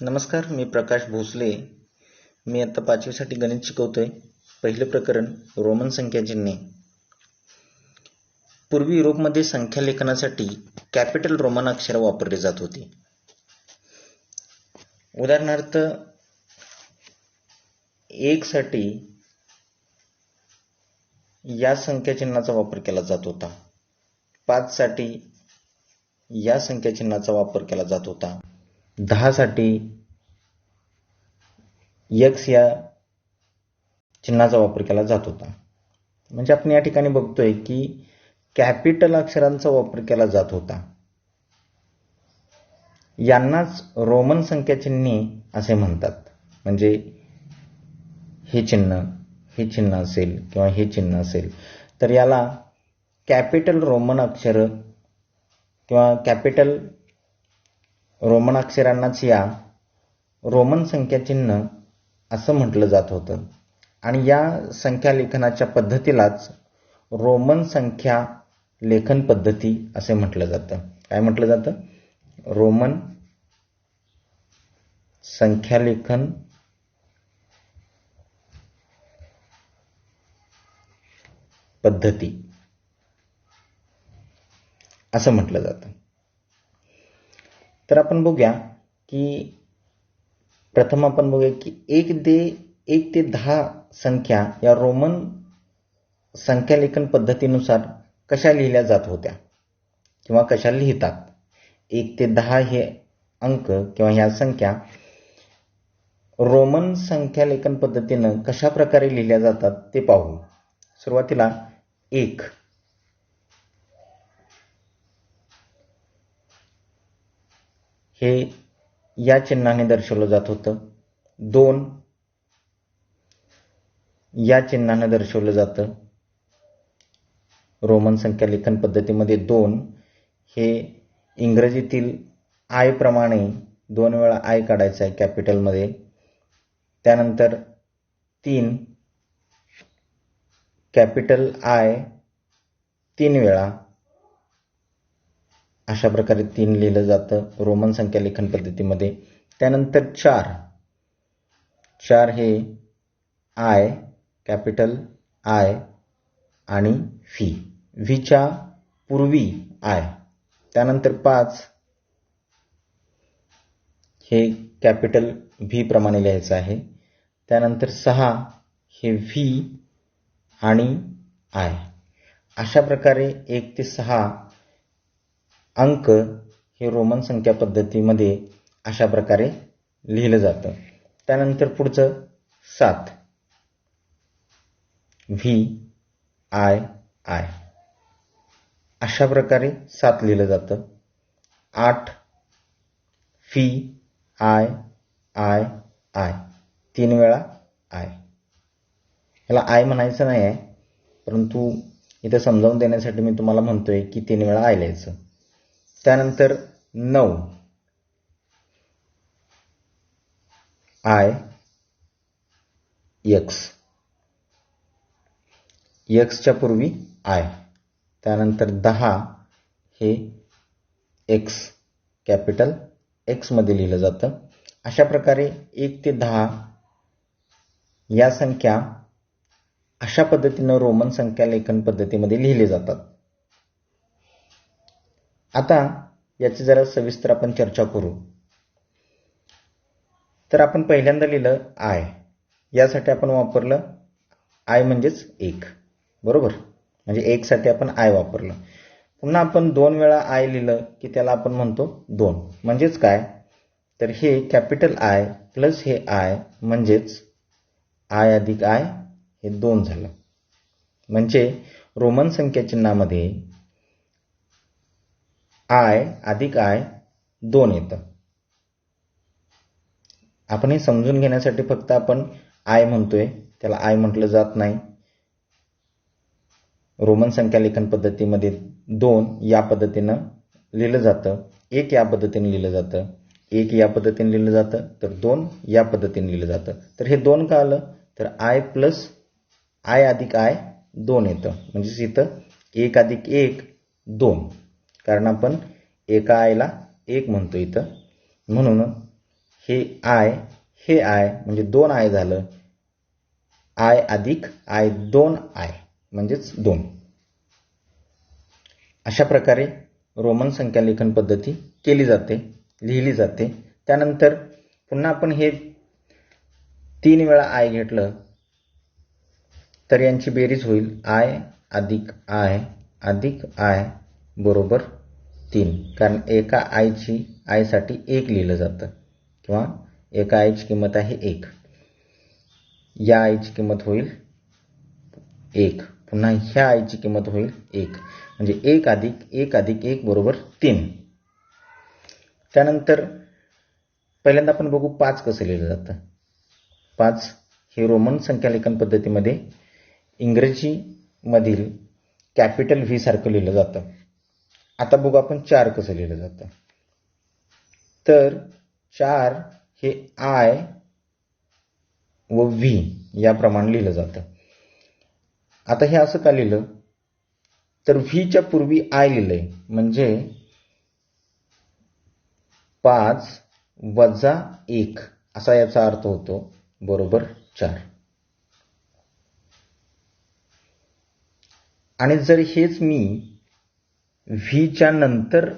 नमस्कार मी प्रकाश भोसले. मी आता पाचवीसाठी गणित शिकवतोय. पहिलं प्रकरण रोमन संख्या चिन्हे पूर्वी युरोपमध्ये संख्या लेखनासाठी कॅपिटल रोमन अक्षर वापरले जात होती. उदाहरणार्थ एक साठी या संख्या चिन्हाचा वापर केला जात होता. पाच साठी या संख्या चिन्हाचा वापर केला जात होता. दहासाठी यक्स या चिन्हाचा वापर केला जात होता. म्हणजे आपण या ठिकाणी बघतोय की कॅपिटल अक्षरांचा वापर केला जात होता. यांनाच रोमन संख्या चिन्हे असे म्हणतात. म्हणजे हे चिन्ह हे चिन्ह असेल किंवा हे चिन्ह असेल. तर याला कॅपिटल रोमन अक्षर किंवा कॅपिटल रोमन अक्षरांनाच या रोमन संख्या चिन्ह असं म्हटलं जात होतं. आणि या संख्या लेखनाच्या पद्धतीलाच रोमन संख्या लेखन पद्धती असे म्हटलं जातं. काय म्हटलं जातं? रोमन संख्यालेखन पद्धती असं म्हटलं जातं. तर आपण बघूया की प्रथम आपण बघूया की एक ते एक ते दहा संख्या या रोमन संख्यालेखन पद्धतीनुसार कशा लिहिल्या जात होत्या? किंवा कशा लिहितात? एक ते दहा हे अंक किंवा ह्या संख्या रोमन संख्यालेखन पद्धतीनं कशा प्रकारे लिहिल्या जातात ते पाहू. सुरुवातीला एक. हे या चिन्हाने दर्शवलं जात होतं. दोन या चिन्हाने दर्शवलं जातं. रोमन संख्या लेखन पद्धतीमध्ये दोन हे इंग्रजीतील आयप्रमाणे दोन वेळा आय काढायचं आहे कॅपिटलमध्ये. त्यानंतर तीन कॅपिटल आय तीन वेळा अशा प्रकारे तीन लिहिलं जातं. रोमन संख्या लेखन पद्धतीमध्ये. त्यानंतर चार. चार हे आय कॅपिटल आय आणि व्ही. व्हीच्या पूर्वी आय. त्यानंतर पाच. हे कॅपिटल व्ही प्रमाणे लिहायचं आहे. त्यानंतर सहा. हे व्ही आणि आय. अशा प्रकारे एक ते सहा अंक हे रोमन संख्या पद्धतीमध्ये अशा प्रकारे लिहिलं जातं. त्यानंतर पुढचं सात. व्ही आय आय अशा प्रकारे सात लिहिलं जातं. आठ फी आय आय आय तीन वेळा आय याला आय म्हणायचं नाही आहे परंतु इथं समजावून देण्यासाठी मी तुम्हाला म्हणतोय की तीन वेळा आय लिहायचं. त्यानंतर नऊ. आय. एक्स. एक्सच्या पूर्वी आय. त्यानंतर दहा हे एक्स कॅपिटल एक्समध्ये लिहिलं जातं. अशा प्रकारे एक ते दहा या संख्या अशा पद्धतीनं रोमन संख्या लेखन पद्धतीमध्ये लिहिले जातात. आता याची जरा सविस्तर आपण चर्चा करू. तर आपण पहिल्यांदा लिहिलं आय यासाठी आपण वापरलं आय म्हणजेच एक. बरोबर? म्हणजे एकसाठी आपण आय वापरलं. पुन्हा आपण दोन वेळा आय लिहिलं की त्याला आपण म्हणतो दोन. म्हणजेच काय? तर हे कॅपिटल आय प्लस हे आय म्हणजेच आय अधिक आय हे दोन झालं. म्हणजे रोमन संख्या चिन्हामध्ये आय अधिक आय दोन येतं. आपण हे समजून घेण्यासाठी फक्त आपण आय म्हणतोय. त्याला आय म्हटलं जात नाही. रोमन संख्या लेखन पद्धतीमध्ये दोन या पद्धतीनं लिहिलं जातं. एक या पद्धतीने लिहिलं जातं. एक या पद्धतीने लिहिलं जातं. तर दोन या पद्धतीने लिहिलं जातं. तर हे दोन का आलं? तर आय प्लस आय अधिक आय दोन येतं. म्हणजेच इथं एक अधिक एक दोन. कारण आपण एका आयला एक म्हणतो इथं. म्हणून हे आय हे आय म्हणजे दोन आय झालं. आय अधिक आय दोन आय म्हणजेच दोन. अशा प्रकारे रोमन संख्या लेखन पद्धती केली जाते लिहिली जाते. त्यानंतर पुन्हा आपण हे तीन वेळा आय घेतलं तर यांची बेरीज होईल. आय अधिक आय अधिक आय बरोबर तीन. कारण एका आयची आयसाठी एक लिहिलं जातं. किंवा एका आयची किंमत आहे एक. या आईची किंमत होईल एक. पुन्हा ह्या आईची किंमत होईल एक. म्हणजे एक अधिक एक अधिक एक बरोबर तीन. त्यानंतर पहिल्यांदा आपण बघू पाच कसं लिहिलं जातं. पाच हे रोमन संख्यालेखन पद्धतीमध्ये इंग्रजीमधील कॅपिटल व्ही सारखं लिहिलं जातं. आता बघू आपण चार कसं लिहिलं जातं. तर चार हे आय व व्ही याप्रमाणे लिहिलं जातं. आता हे असं का लिहिलं? तर व्हीच्या पूर्वी आय लिहिलंय. म्हणजे पाच वजा एक. असा याचा अर्थ होतो बरोबर चार. आणि जर हेच मी व्हीच्या नंतर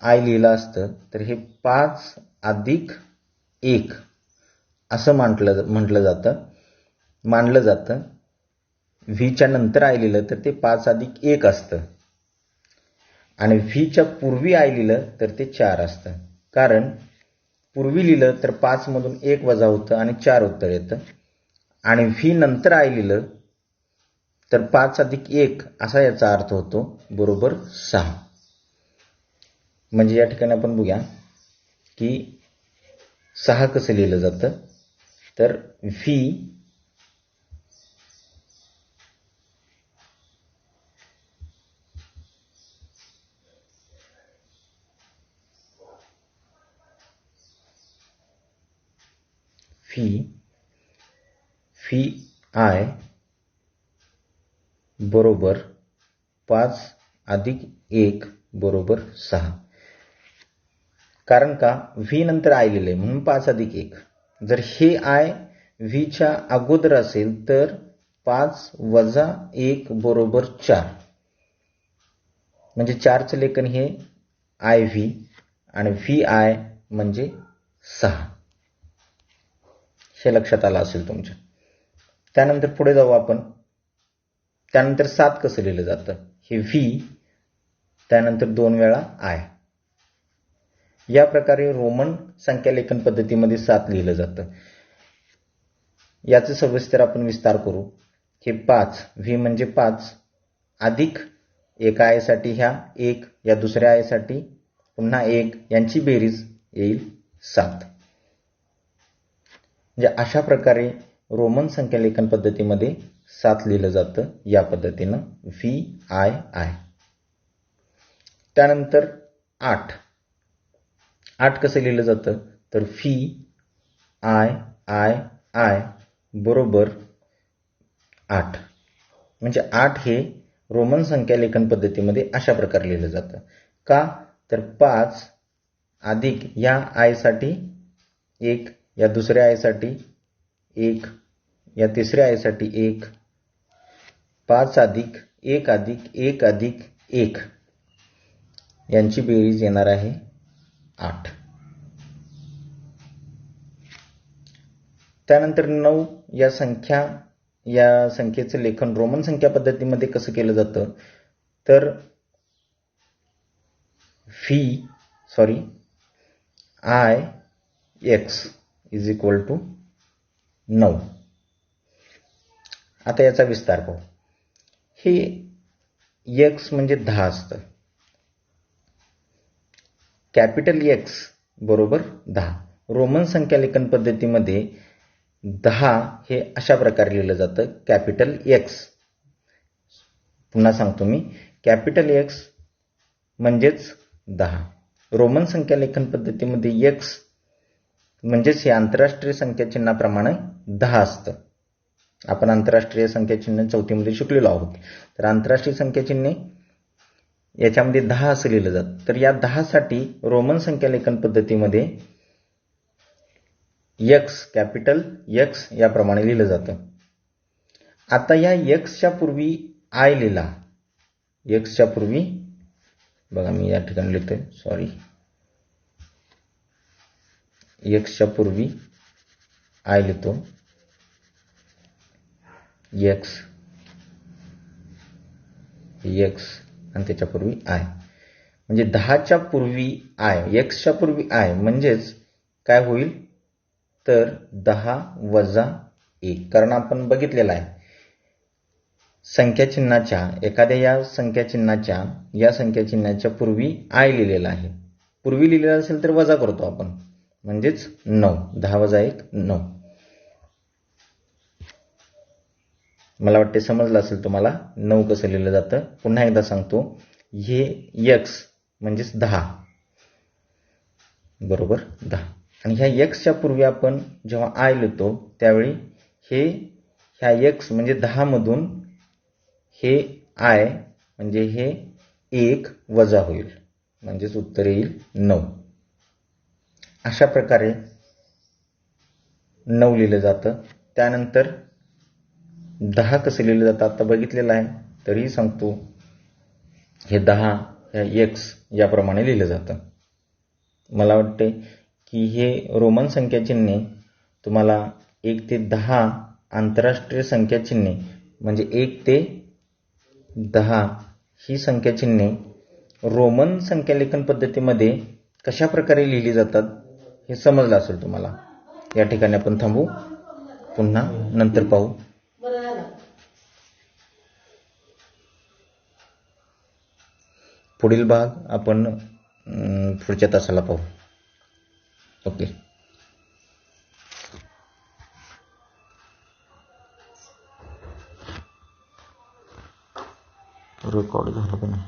आय लिहिलं असतं तर हे पाच अधिक एक असं म्हटलं म्हटलं जातं मानलं जातं. व्हीच्या नंतर आय लिहिलं तर ते पाच अधिक एक असतं. आणि व्हीच्या पूर्वी आय लिहिलं तर ते चार असतं. कारण पूर्वी लिहिलं तर पाचमधून एक वजा होतं आणि चार उत्तर येतं. आणि व्ही नंतर आय लिहिलं तर पाच अधिक एक असा याचा अर्थ होतो बरोबर सहा. म्हणजे या ठिकाणी आपण बघूया की सहा कसं लिहिलं जातं? तर व्ही फी फी आय बरोबर पाच अधिक एक बरोबर सहा. कारण का? व्ही नंतर आय लिहिलंय म्हणून पाच अधिक एक. जर हे आय व्हीच्या अगोदर असेल तर पाच वजा एक बरोबर चार. म्हणजे चारचं लेखन हे आय व्ही आणि व्ही आय म्हणजे सहा. हे लक्षात आलं असेल तुमच्या. त्यानंतर पुढे जाऊ आपण. त्यानंतर सात कसं लिहिलं जातं? हे व्ही त्यानंतर दोन वेळा आय या प्रकारे रोमन संख्यालेखन पद्धतीमध्ये सात लिहिलं जातं. याचं सविस्तर आपण विस्तार करू. हे पाच व्ही म्हणजे पाच अधिक एका आयसाठी ह्या एक या दुसऱ्या आयसाठी पुन्हा एक यांची बेरीज येईल सात. म्हणजे अशा प्रकारे रोमन संख्यालेखन पद्धतीमध्ये सात लिहिलं जातं या पद्धतीनं. व्ही आय आय त्यानंतर आठ. आठ कसं लिहिलं जातं? तर फी आय आय आय बरोबर आठ. म्हणजे आठ हे रोमन संख्या लेखन पद्धतीमध्ये अशा प्रकारे लिहिलं जातं. का? तर पाच अधिक या आयसाठी एक या दुसऱ्या आयसाठी एक या तिसऱ्या आयसाठी एक पाच अधिक एक अधिक एक अधिक एक. यांची बेरीज येणार आहे आठ. त्यानंतर नऊ या संख्या या संख्येचं लेखन रोमन संख्या पद्धतीमध्ये कसं केलं जातं? तर fee sorry I X is equal to नऊ. आता याचा विस्तार पाहू. हे एक्स म्हणजे दहा असतं. कॅपिटल एक्स बरोबर दहा. रोमन संख्यालेखन पद्धतीमध्ये दहा हे अशा प्रकारे लिहिलं जातं कॅपिटल एक्स पुन्हा सांगतो मी. कॅपिटल एक्स म्हणजेच दहा. रोमन संख्यालेखन पद्धतीमध्ये एक्स म्हणजेच हे आंतरराष्ट्रीय संख्या चिन्हाप्रमाणे दहा असतं. आपण आंतरराष्ट्रीय संख्या चिन्ह चौथीमध्ये शिकलेलो आहोत. तर आंतरराष्ट्रीय संख्या चिन्हे याच्यामध्ये दहा असं लिहिलं जातं. तर या दहासाठी रोमन संख्या लेखन पद्धतीमध्ये यक्स कॅपिटल यक्स याप्रमाणे लिहिलं जातं. आता या यक्सच्या पूर्वी आय लिहिला. यक्सच्या पूर्वी बघा मी या ठिकाणी लिहितोय सॉरी यक्सच्या पूर्वी आय लिहितो. यक्स यक्स आणि त्याच्यापूर्वी आय म्हणजे दहाच्या पूर्वी आय एक्सच्या पूर्वी आय म्हणजेच काय होईल? तर दहा वजा एक कारण आपण बघितलेलं आहे. संख्या चिन्हाच्या एखाद्या या संख्या चिन्हाच्या या संख्या चिन्हाच्या पूर्वी आय लिहिलेला आहे. पूर्वी लिहिलेला असेल तर वजा करतो आपण. म्हणजेच नऊ. दहा वजा एक नऊ. मला वाटते समजलं असेल तुम्हाला. नऊ कसं लिहिलं जातं? पुन्हा एकदा सांगतो. हे यक्स म्हणजेच दहा. बरोबर? दहा. आणि ह्या यक्सच्या पूर्वी आपण जेव्हा आय लिहितो त्यावेळी हे ह्या यक्स म्हणजे दहामधून हे आय म्हणजे हे एक वजा होईल. म्हणजेच उत्तर येईल नऊ. अशा प्रकारे नऊ लिहिलं जातं. त्यानंतर दहा कसं लिहिलं जातात आता बघितलेलं आहे. तरीही सांगतो हे दहा ह्या एक्स याप्रमाणे लिहिलं जातं. मला वाटते की हे रोमन संख्या चिन्हे तुम्हाला एक ते दहा आंतरराष्ट्रीय संख्या चिन्हे म्हणजे एक ते दहा ही संख्या चिन्हे रोमन संख्यालेखन पद्धतीमध्ये कशा प्रकारे लिहिली जातात हे समजलं असेल तुम्हाला. या ठिकाणी आपण थांबू. पुन्हा नंतर पाहू. पुढील भाग आपण अं, पुढच्या तासाला पाहू. ओके. रेकॉर्ड झालं का नाही?